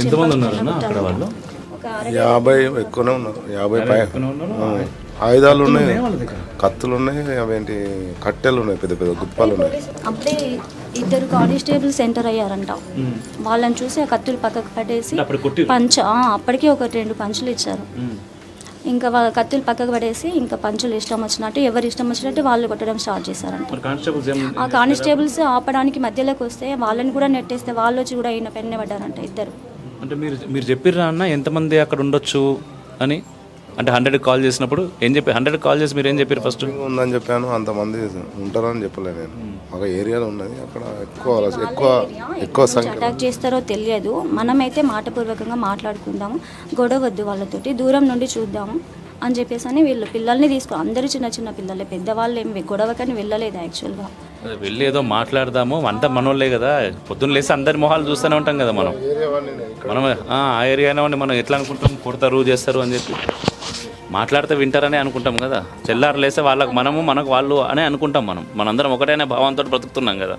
ఎంతమంది ఉన్నారు అన్న అక్కడ వాళ్ళు? యాభై ఎక్కువనే ఉన్నారు. యాభై పై ఆయుధాలు ఉన్నాయి. కత్తులు ఉన్నాయి అవేంటి కట్టెలు ఉన్నాయి పెద్ద పెద్ద గుప్పాలు ఉన్నాయి. అప్పుడే ఇద్దరు కానిస్టేబుల్స్ ఎంటర్ అయ్యారంట. వాళ్ళని చూసి ఆ కత్తులు పక్కకు పడేసి పంచ ఆ, అప్పటికే ఒక రెండు పంచులు ఇచ్చారు. ఇంకా వాళ్ళ కత్తులు పక్కకు పడేసి ఇంకా పంచులు ఇష్టం వచ్చినట్టు ఎవరు ఇష్టం వచ్చినట్టు వాళ్ళు కొట్టడం స్టార్ట్ చేశారంట. ఆ కానిస్టేబుల్స్ ఆపడానికి మధ్యలోకి వస్తే వాళ్ళని కూడా నెట్టేస్తే వాళ్ళు వచ్చి కూడా ఈయన పెన్నే పడ్డారంట ఇద్దరు. అంటే మీరు మీరు చెప్పిర్రా అన్న ఎంతమంది అక్కడ ఉండొచ్చు అని? అంటే హండ్రెడ్ కాల్ చేసినప్పుడు ఏం చెప్పి హండ్రెడ్ కాల్ చేసి మీరు ఏం చెప్పారు ఫస్ట్ ఉందని చెప్పాను అంతమంది ఉంటారని చెప్పలే నేను. ఒక ఏరియాలో ఉన్నది అక్కడ ఎక్కువ ఎక్కువ ఎక్కువ అటాక్ చేస్తారో తెలియదు. మనమైతే మాటపూర్వకంగా మాట్లాడుకుందాము. గొడవ వద్దు వాళ్ళతోటి. దూరం నుండి చూద్దాము. అని చెప్పేసి అని వీళ్ళు పిల్లల్ని తీసుకో అందరూ చిన్న చిన్న పిల్లలే పెద్దవాళ్ళు గొడవ గొడవకని వెళ్ళలేదు యాక్చువల్గా. వెళ్ళేదో వెళ్ళి ఏదో మాట్లాడదాము అంత మనోళ్ళే కదా. పొద్దున్న లేసి అందరి మొహాలు చూస్తూనే ఉంటాం కదా మనం. మనం ఆ ఏరియానే ఉండి మనం ఎట్లా అనుకుంటాం? కొడతారు చేస్తారు అని చెప్పి. మాట్లాడితే వింటారనే అనుకుంటాం కదా. తెల్లారు లేస్తే వాళ్ళకు మనము మనకు వాళ్ళు అనే అనుకుంటాం మనం. మనందరం ఒకటైన భావంతో బ్రతుకుతున్నాం కదా.